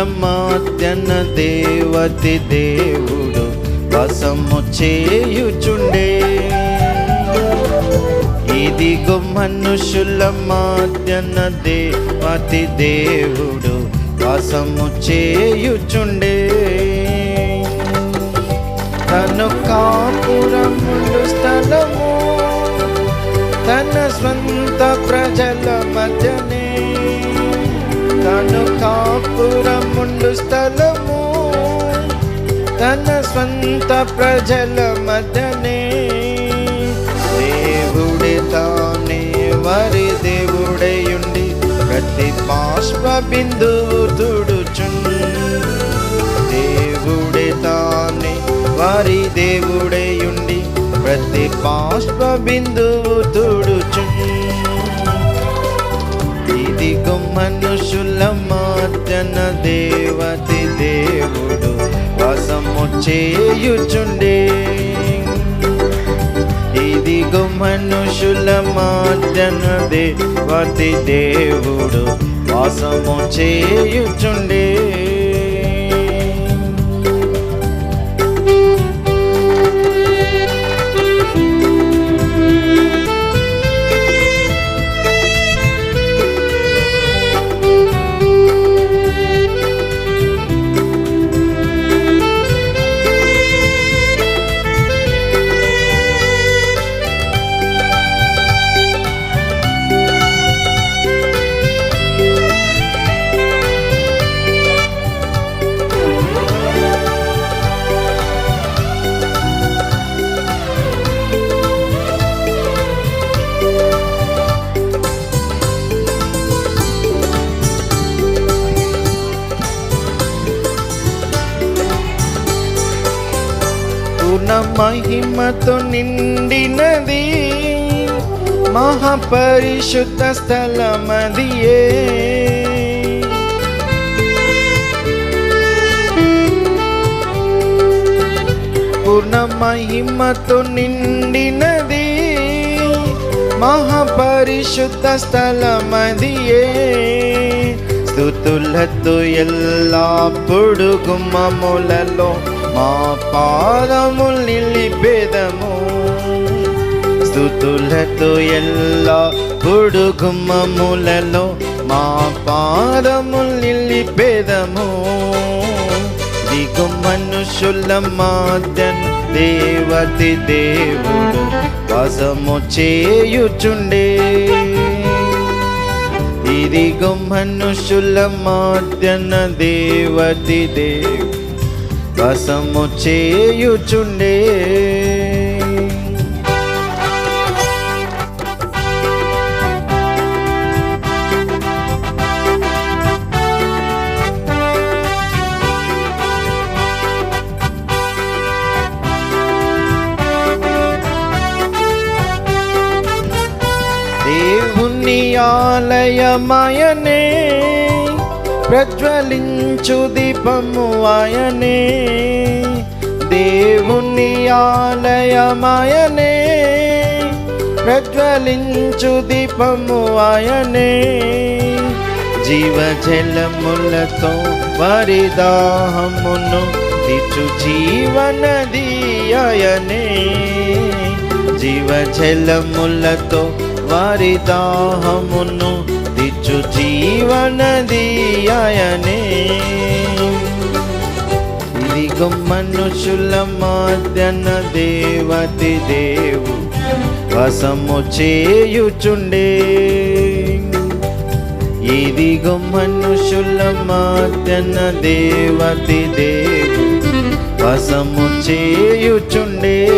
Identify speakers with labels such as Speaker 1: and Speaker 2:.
Speaker 1: మాధ్యన దేవతి దేవుడు వసము చేయుచుండే. ఇదిగో మనుషుల మాధ్యన దేవతి దేవుడు వసము చేయుచుండే. తను కాపురముడు స్థలము తన స్వంత ప్రజల మధ్య తను కాపురముండు స్థలము. తన స్వంత ప్రజల మధ్యనే. దేవుడే తానే వారి దేవుడయుండి ప్రతి బాష్ప బిందువు తుడుచున్ దేవుడే తానే వారి దేవుడయుండి ప్రతి బాష్ప బిందువు తుడుచున్ మనుషుల దేవతి దేవుడు వాసము చేయుచుండే. ఇదిగో మనుషుల మాధ్యన దేవతి దేవుడు వాసము చేయుచుండే. పూర్ణ మహిమతో నిండినది. మహాపరిశుద్ధ స్థలమదియే పూర్ణ మహిమతో నిండినది. మహాపరిశుద్ధ స్థలమదియే స్థుతులతో ఎల్లప్పుడు గుమ్మములలో మా పాదములు నిలిపేదము స్థుతులతో ఎల్లా పొడు గుమ్మములలో మా పాదములు నిలిపేదము దిగు మనుషుల మాదన్ దేవతి దేవుడు వాసము చేయుచుండే. ఇదిగో మనుషుల మాధ్యన దేవతి దేవుడు. వసము చేయుచుండే. దేవుని ఆలయమయనే. ప్రజ్వలించు దీపము ఆయనే. దేవుని ఆలయమయనే. ప్రజ్వలించు దీపము ఆయనే. జీవజలములతో వారి దాహమును తీర్చు జీవనది ఆయనే. జీవజలములతో వారి దాహమును తీర్చు జీవనది ఆయనే ఇదిగో మనుషుల మాధ్యన దేవతి దేవు వసము చేయుచుండే. ఇదిగో మనుషుల మాధ్యన దేవతి దేవు వసము చేయుచుండే.